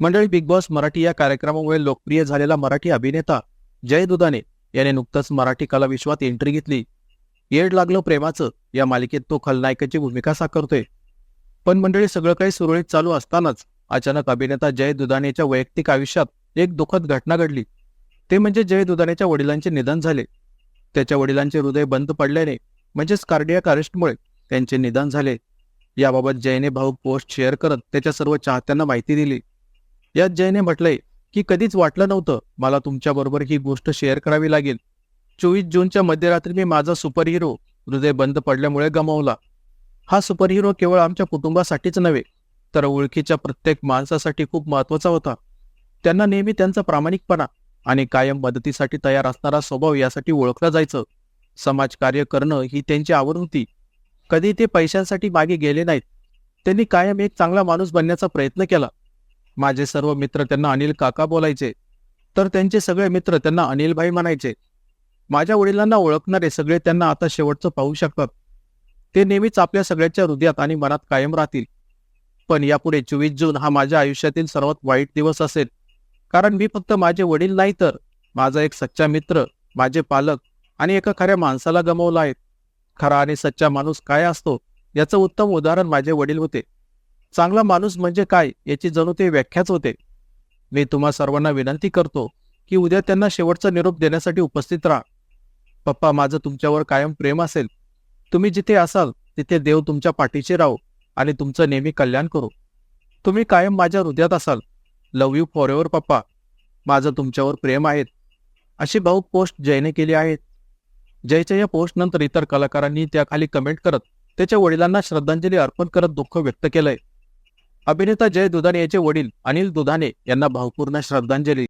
मंडळी big boss Marathi या कार्यक्रमामुळे लोकप्रिय झालेला मराठी अभिनेता जय दुदाने याने नुकतंच मराठी कला विश्वात एंट्री घेतली. येड लागलं प्रेमाचं या मालिकेत तो खलनायकाची भूमिका साकारतोय. पण मंडळी सगळं काही सुरळीत चालू असतानाच अचानक अभिनेता जय दुदानेच्या वैयक्तिक आयुष्यात एक दुःखद घटना घडली. ते म्हणजे जय दुदानेच्या वडिलांचे निधन झाले. त्याच्या वडिलांचे हृदय बंद पडल्याने म्हणजेच कार्डियाक अरेस्टमुळे त्यांचे निधन झाले. याबाबत जयने भाऊ पोस्ट शेअर करत त्याच्या सर्व चाहत्यांना माहिती दिली. यात जयने म्हटलंय की कधीच वाटलं नव्हतं मला तुमच्याबरोबर ही गोष्ट शेअर करावी लागेल. चोवीस जूनच्या मध्यरात्री मी माझा सुपरहिरो हृदय बंद पडल्यामुळे गमावला. हा सुपरहिरो केवळ आमच्या कुटुंबासाठीच नव्हे तर ओळखीच्या प्रत्येक माणसासाठी खूप महत्त्वाचा होता. त्यांना नेहमी त्यांचा प्रामाणिकपणा आणि कायम मदतीसाठी तयार असणारा स्वभाव यासाठी ओळखलं जायचं. समाजकार्य करणं ही त्यांची आवड होती. कधी ते पैशांसाठी मागे गेले नाहीत. त्यांनी कायम एक चांगला माणूस बनण्याचा प्रयत्न केला. माझे सर्व मित्र त्यांना अनिल काका बोलायचे. तर त्यांचे सगळे मित्र त्यांना अनिलभाई म्हणायचे. माझ्या वडिलांना ओळखणारे सगळे त्यांना आता शेवटचं पाहू शकतात. ते नेहमीच आपल्या सगळ्यांच्या हृदयात आणि मनात कायम राहतील. पण यापुढे चोवीस जून हा माझ्या आयुष्यातील सर्वात वाईट दिवस असेल. कारण मी फक्त माझे वडील नाही तर माझा एक सच्चा मित्र माझे पालक आणि एका खऱ्या माणसाला गमावला आहे. खरा आणि सच्चा माणूस काय असतो? याचं उत्तम उदाहरण माझे वडील होते. चांगला माणूस म्हणजे काय याची जणू ते व्याख्याच होते. मी तुम्हा सर्वांना विनंती करतो की उद्या त्यांना शेवटचा निरोप देण्यासाठी उपस्थित राहा. पप्पा माझं तुमच्यावर कायम प्रेम असेल. तुम्ही जिथे असाल तिथे देव तुमच्या पाठीशी राहो आणि तुमचं नेहमी कल्याण करू. तुम्ही कायम माझ्या हृदयात असाल. लव यू फॉर एव्हर पप्पा. माझं तुमच्यावर प्रेम आहेत. अशी भाऊक पोस्ट जयने केली आहेत. जयच्या या पोस्टनंतर इतर कलाकारांनी त्याखाली कमेंट करत त्याच्या वडिलांना श्रद्धांजली अर्पण करत दुःख व्यक्त केलंय. अभिनेता जय दुधाने याचे वडील अनिल दुधाने यांना भावपूर्ण श्रद्धांजली.